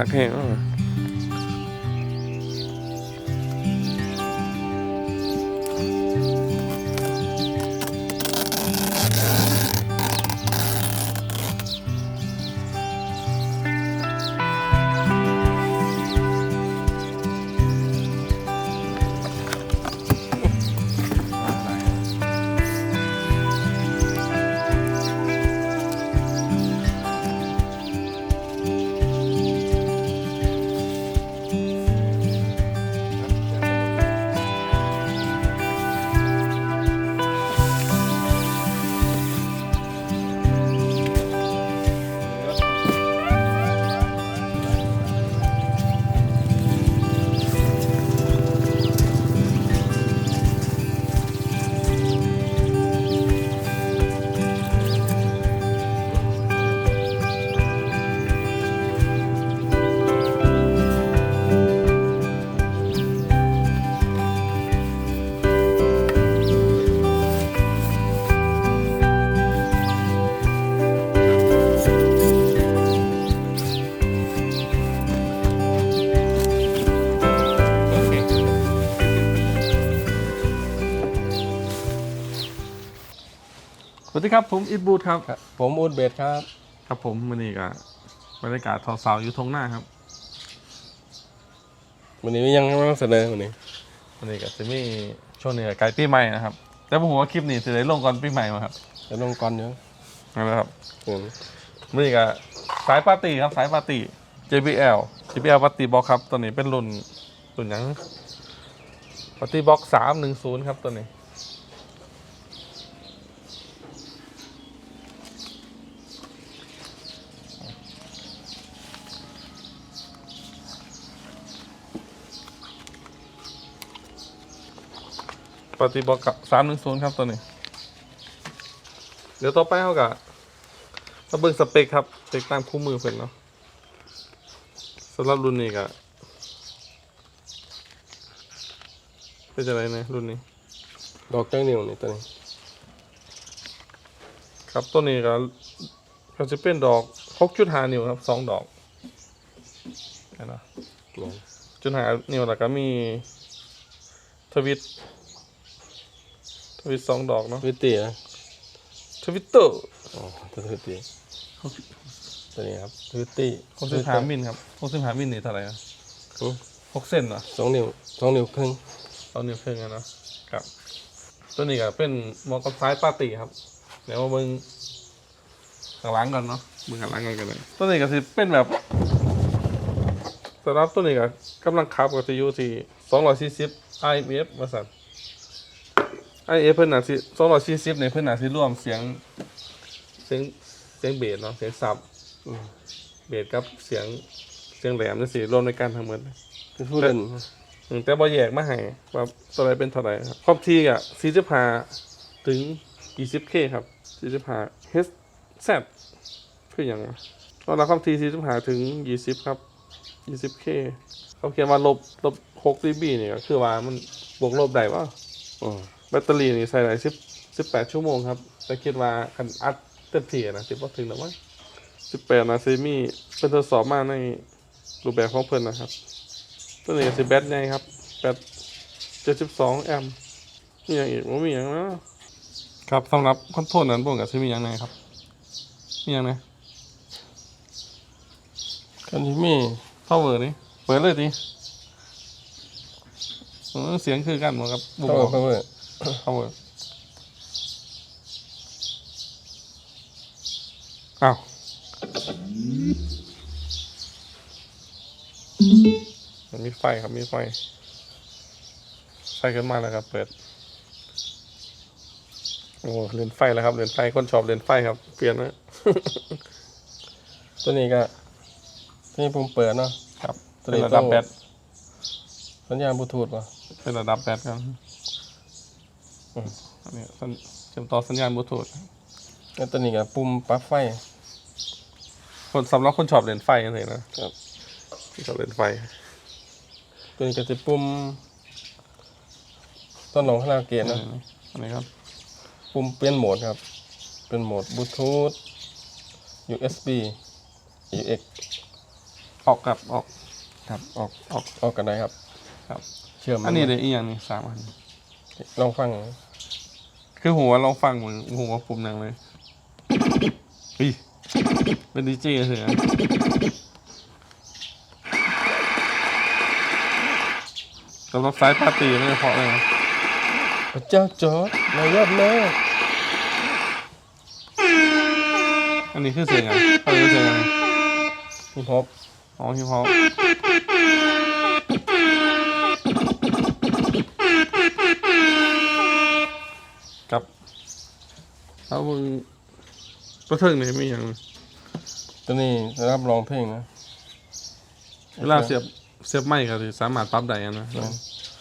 ดั วัสดีครับผมอิดบูดครับ ครับผมอูดเบดครับ ครับผมมันนี่ก็บรรยากาศสาวๆอยู่ทงหน้าครับวันนี้ยังไม่ต้องเสนอวันนี้วันนี้ก็จะมีช่วงนี้ก็ใกล้ปีใหม่นะครับ แต่ผมว่าคลิปนี้จะได้ลงก่อนปีใหม่มาครับจะลงก่อนเยอะนะครับอืมมันนี่ก็สายปาร์ตี้ครับสายปาร์ตี้ JBL JBL ปาร์ตี้บ็อกครับตัวนี้เป็นรุ่นรุ่นหยังปาร์ตี้บ็อกสามหนึ่งศูนย์ครับตัวนี้ ปฏิบอกกับสามหนึ่งศูนย์ครับตัวนี้ เดี๋ยวต่อไปเขากะมาเบิ่งสเปคครับสเปคตามคู่มือเพิ่นเนาะสำหรับรุ่นนี้กะเป็นจะไรเนี่ยรุ่นนี้ ดอกจังนิ้วนี่ตัวนี้ครับตัวนี้ก็ก็จะเป็นดอกหกจุดห้านิ้วครับสองดอกเห็นไหมนี่จุดห้านิ้วแล้วก็มีทวิต ทวิตสองดอกเนาะวิตตี้นะทวิตเตอร์อ๋อตัววิตตี้ตัวนี้ครับวิตตี้หกสิบห้ามิลครับหกสิบห้ามิลนี่เท่าไหร่นะอืมหกเซนเหรอสองนิ้วสองนิ้วครึ่งเอานิ้วครึ่งอะเนาะครับ ตัวนี้ก็เป็นเหมอกับซ้ายปาร์ตี้ครับ เดี๋ยวมาเบิ่งข้างหลังก่อนเนาะเบิ่งข้างหลังก่อนกันเลยตัวนี้ก็สิเป็นแบบสำหรับตัวนี้ก็กำลังขับก็จะอยู่ที่240 IF มาสั่น IF เพิ่นน่ะสิ240ในเพิ่นน่ะสิรวมเสียงเสียงเสียงเบสเนาะเสียงซับอืมเบสกับเสียงเสียงแหลมนี่สิรวมในการทั้งหมดเป็นผู้เล่นอืมแต่บ่แยกมาให้ว่าตัวใดเป็นเท่าไหร่ครับความถี่อะ45ถึง 20k ครับ45 Hz คืออย่างวะตอนละความถี่45ถึง20ครับ 20k เขาเขียนว่าลบลบ6 dB นี่ก็คือว่ามันบวกลบได้ว่าอืม แบตเตอรี่นี่ใส่ได้10 18ชั่วโมงครับ แต่คิดว่าคันอัดเต็มที่อะนะสิบ่ถึงแล้วมั้ง18นะซิมีเป็นทดสอบมาในรูปแบบของเพิ่นนะครับ ตัวนี้ก็สิแบตใหญ่ครับแบต72แอมป์มีอย่างอีกว่ามีอย่างนะครับสำหรับคอนโทรลนั้นผมก็สิมีอย่างไหนครับ มีอย่างไหนกันที่มีพาวเวอร์นี่เปิดเลยดิเออเสียงคือกันหมดครับบุกต้อง เอาไปเว้ยพาวเวอร์อ้าวมันมีไฟครับมีไฟ ไฟขึ้นมาแล้วครับ เปิด โอ้เล่นไฟแล้วครับเล่นไฟคนชอบเล่นไฟครับ เปลี่ยนนะตัวนี้ก็ที่ผมเปิดเนาะครับตัวเป็นนี้ระดับต้องแบตสัญญาณบลูทูธป่ะเป็นระดับแบตครับ อืมอันนี้สัญเชื่อมต่อสัญญาณบลูทูธแล้วตัวนี้ก็ปุ่มปลั๊กไฟ คนสำหรับคนชอบเล่นไฟกันเลยนะครับที่ชอบเล่นไฟ ตัวนี้ก็จะปุ่มต้นลงคาราโอเกะเนาะอันนี้ครับ ปุ่มเปลี่ยนโหมดครับ เป็นโหมดบลูทูธ USB UX ออกกับออกครับออกออกออกกันได้ครับ ครับ เชื่อมอันนี้เดี๋ยวอีกอย่างนี้สามอัน ลองฟัง คือหัวลองฟังเหมือนหัวปุ่มหนังเลยอีเป็นดีเจเถอะสำหรับสายปาร์ตี้ไม่เพราะเลยนะพระเจ้าจอร์ดนายยอดแม่อันนี้คือเสียงอะไรเขาเรียกว่าเสียงอะไรฮิปฮอปอ๋อฮิปฮอป เอามึงประเทิงนี่มีอย่างตัวนี้สำหรับร้องเพลงนะเวลาเสียบเสียบไม้ก็สิสามารถปรับได้อะนะ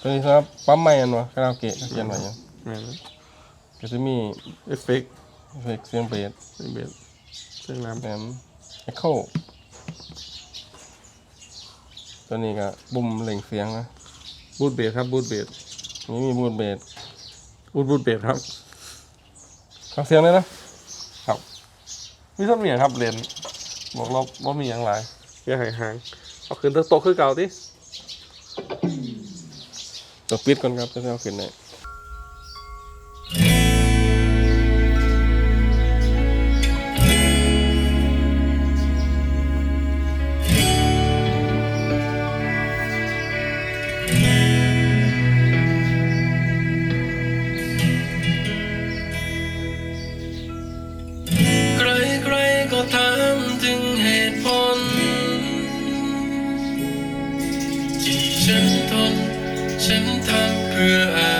ตัวนี้สำหรับปั๊มไม้อันวะคาราโอเกะเขียนไว้ยังแม่นก็จะมีเอฟเฟกต์เอฟเฟกต์เสียงเบสเบสเสียงน้แถมเอ็กโคตัวนี้ก็บุ่มเล่งเสียงนะำบูทเบสครับบูทเบสนี่มีบูดเบสบูทบูทเบสครับ ฟังเสียงเลยนะครับมีส้นเหมียครับเรียนบอกเราว่ามีอย่างไรแค่หายหางเอาขึ้นโต๊ะคือเก่าดิตัวปิดก่อนครับจะได้เอาขึ้นได้ใที่ฉัน